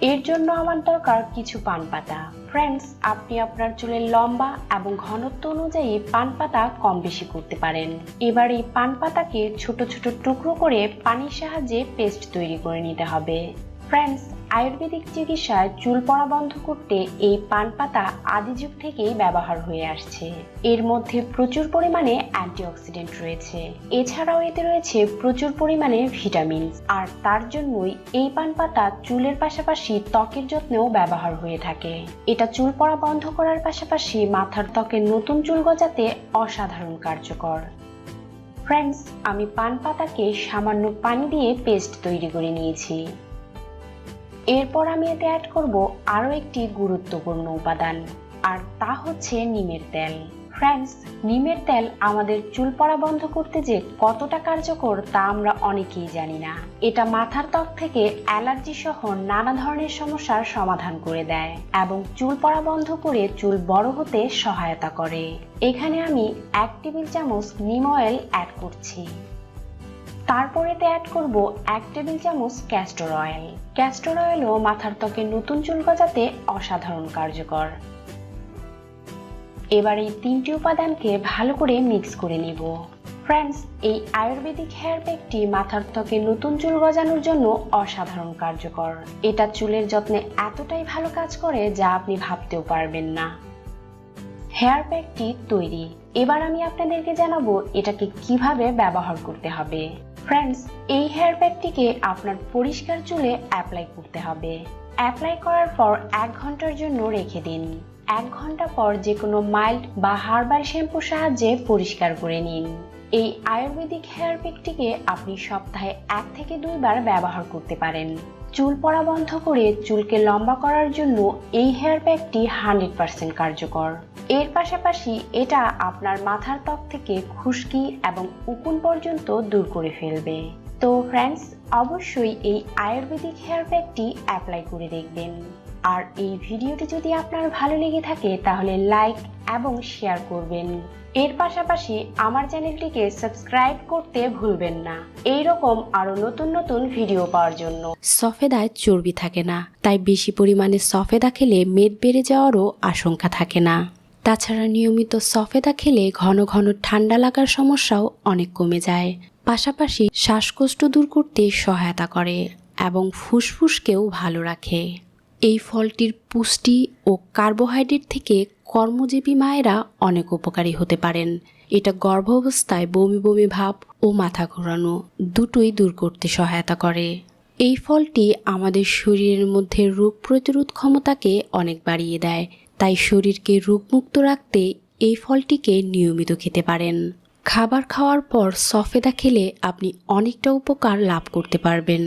এর জন্য আমার দরকার কিছু পান পাতা। ফ্রেন্ডস আপনি আপনার চুলের লম্বা এবং ঘনত্ব অনুযায়ী পান পাতা কম বেশি করতে পারেন। এবার এই পান পাতাকে ছোট ছোট টুকরো করে পানির সাহায্যে পেস্ট তৈরি করে নিতে হবে। ফ্রেন্ডস আয়ুর্বেদিক চিকিৎসায় চুল পড়া বন্ধ করতে এই পান পাতা আদি যুগ থেকেই ব্যবহার হয়ে আসছে। এর মধ্যে প্রচুর পরিমাণে অ্যান্টিঅক্সিডেন্ট রয়েছে। এছাড়াও এতে রয়েছে প্রচুর পরিমাণে ভিটামিন। আর তার জন্যই এই পান পাতা চুলের পাশাপাশি ত্বকের যত্নেও ব্যবহার হয়ে থাকে। এটা চুল পড়া বন্ধ করার পাশাপাশি মাথার ত্বকের নতুন চুল গজাতে অসাধারণ কার্যকর। ফ্রেন্ডস আমি পান পাতাকে সামান্য পানি দিয়ে পেস্ট তৈরি করে নিয়েছি। এরপর আমি এতে অ্যাড করব আরও একটি গুরুত্বপূর্ণ উপাদান, আর তা হচ্ছে নিমের তেল। ফ্রেন্ডস নিমের তেল আমাদের চুল পড়া বন্ধ করতে যে কতটা কার্যকর তা আমরা অনেকেই জানি না। এটা মাথার ত্বক থেকে অ্যালার্জি সহ নানা ধরনের সমস্যার সমাধান করে দেয় এবং চুল পড়া বন্ধ করে চুল বড় হতে সহায়তা করে। এখানে আমি এক টেবিল চামচ নিম অয়েল অ্যাড করছি। তারপর এতে অ্যাড করব এক টেবিল চামচ ক্যাস্টর অয়েল ক্যাস্টর অয়েলও মাথার ত্বকে নতুন চুল গজাতে অসাধারণ কার্যকর। এবার এই তিনটি উপাদানকে ভালো করে মিক্স করে নিব। ফ্রেন্ডস এই আয়ুর্বেদিক হেয়ার প্যাকটি মাথার ত্বকে নতুন চুল গজানোর জন্য অসাধারণ কার্যকর। এটা চুলের যত্নে এতটাই ভালো কাজ করে যা আপনি ভাবতেও পারবেন না। হেয়ার প্যাকটি তৈরি। এবার আমি আপনাদেরকে জানাব এটাকে কীভাবে ব্যবহার করতে হবে। ফ্রেন্ডস এই হেয়ার প্যাকটিকে আপনার পরিষ্কার চুলে অ্যাপ্লাই করতে হবে। অ্যাপ্লাই করার পর এক ঘণ্টার জন্য রেখে দিন। এক ঘণ্টা পর যে কোনো মাইল্ড বা হার্বাল শ্যাম্পুর সাহায্যে পরিষ্কার করে নিন। এই আয়ুর্বেদিক হেয়ার প্যাকটিকে আপনি সপ্তাহে এক থেকে দুইবার ব্যবহার করতে পারেন। চুল পড়া বন্ধ করে চুলকে লম্বা করার জন্য এই হেয়ার প্যাকটি হান্ড্রেড পার্সেন্ট কার্যকর। এর পাশাপাশি এটা আপনার মাথার ত্বক থেকে খুশকি এবং উকুন পর্যন্ত দূর করে ফেলবে। তো ফ্রেন্ডস অবশ্যই এই আয়ুর্বেদিক হেয়ার প্যাকটি অ্যাপ্লাই করে দেখবেন। আর এই ভিডিওটি যদি আপনার ভালো লেগে থাকে, তাহলে লাইক এবং শেয়ার করবেন। এর পাশাপাশি আমার চ্যানেলটিকে সাবস্ক্রাইব করতে ভুলবেন না। এই রকম আরও নতুন নতুন ভিডিও পাওয়ার জন্য। সফেদায় চর্বি থাকে না, তাই বেশি পরিমাণে সফেদা খেলে মেদ বেড়ে যাওয়ারও আশঙ্কা থাকে না। তাছাড়া নিয়মিত সফেদা খেলে ঘন ঘন ঠান্ডা লাগার সমস্যাও অনেক কমে যায়। পাশাপাশি শ্বাসকষ্ট দূর করতে সহায়তা করে এবং ফুসফুসকেও ভালো রাখে। এই ফলটির পুষ্টি ও কার্বোহাইড্রেট থেকে কর্মজীবী মায়েরা অনেক উপকারী হতে পারেন। এটা গর্ভাবস্থায় বমি বমি ভাব ও মাথা ঘোরানো দুটোই দূর করতে সহায়তা করে। এই ফলটি আমাদের শরীরের মধ্যে রোগ প্রতিরোধ ক্ষমতাকে অনেক বাড়িয়ে দেয়। তাই শরীরকে রোগমুক্ত রাখতে এই ফলটিকে নিয়মিত খেতে পারেন। খাবার খাওয়ার পর সফেদা খেলে আপনি অনেকটা উপকার লাভ করতে পারবেন।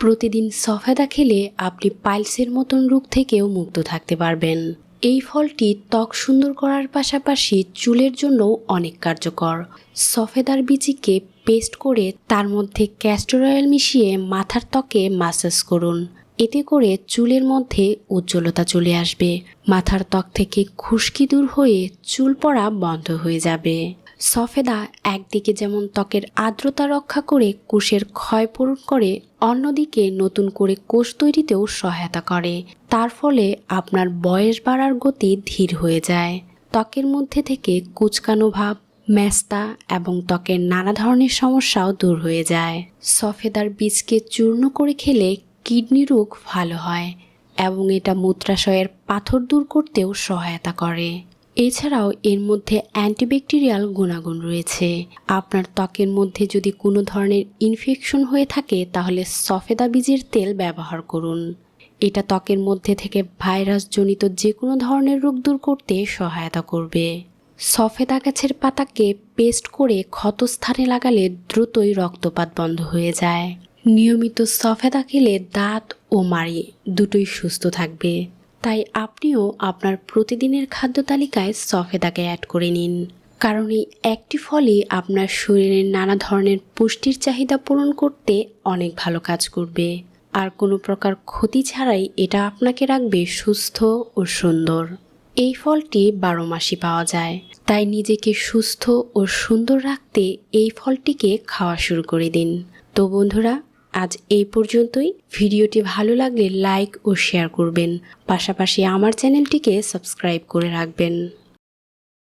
প্রতিদিন সফেদা খেলে আপনি পাইলসের মতন রোগ থেকেও মুক্ত থাকতে পারবেন। এই ফলটি ত্বক সুন্দর করার পাশাপাশি চুলের জন্যও অনেক কার্যকর। সফেদার বিচিকে পেস্ট করে তার মধ্যে ক্যাস্টর অয়েল মিশিয়ে মাথার ত্বকে মাসাজ করুন। এতে করে চুলের মধ্যে উজ্জ্বলতা চলে আসবে। মাথার ত্বক থেকে খুশকি দূর হয়ে চুল পড়া বন্ধ হয়ে যাবে। সফেদা একদিকে যেমন ত্বকের আর্দ্রতা রক্ষা করে কোষের ক্ষয় পূরণ করে, অন্যদিকে নতুন করে কোষ তৈরিতেও সহায়তা করে। তার ফলে আপনার বয়স বাড়ার গতি ধীর হয়ে যায়। ত্বকের মধ্যে থেকে কুচকানো ভাব ম্যাস্তা এবং ত্বকের নানা ধরনের সমস্যাও দূর হয়ে যায়। সফেদার বীজকে চূর্ণ করে খেলে কিডনি রোগ ভালো হয় এবং এটা মূত্রাশয়ের পাথর দূর করতেও সহায়তা করে। এছাড়াও এর মধ্যে অ্যান্টিব্যাকটেরিয়াল গুণাগুণ রয়েছে। আপনার ত্বকের মধ্যে যদি কোনো ধরনের ইনফেকশন হয়ে থাকে, তাহলে সফেদা বীজের তেল ব্যবহার করুন। এটা ত্বকের মধ্যে থেকে ভাইরাসজনিত যে কোনো ধরনের রোগ দূর করতে সহায়তা করবে। সফেদা গাছের পাতাকে পেস্ট করে ক্ষতস্থানে লাগালে দ্রুতই রক্তপাত বন্ধ হয়ে যায়। নিয়মিত সফেদা খেলে দাঁত ও মাড়ি দুটোই সুস্থ থাকবে। তাই আপনিও আপনার প্রতিদিনের খাদ্য তালিকায় সফেদাকে অ্যাড করে নিন। কারণ এই একটি ফলই আপনার শরীরের নানা ধরনের পুষ্টির চাহিদা পূরণ করতে অনেক ভালো কাজ করবে। আর কোনো প্রকার ক্ষতি ছাড়াই এটা আপনাকে রাখবে সুস্থ ও সুন্দর। এই ফলটি বারো মাসই পাওয়া যায়। তাই নিজেকে সুস্থ ও সুন্দর রাখতে এই ফলটিকে খাওয়া শুরু করে দিন। তো বন্ধুরা আজ এই পর্যন্তই। ভিডিওটি ভালো লাগলে লাইক ও শেয়ার করবেন। পাশাপাশি আমার চ্যানেলটিকে সাবস্ক্রাইব করে রাখবেন।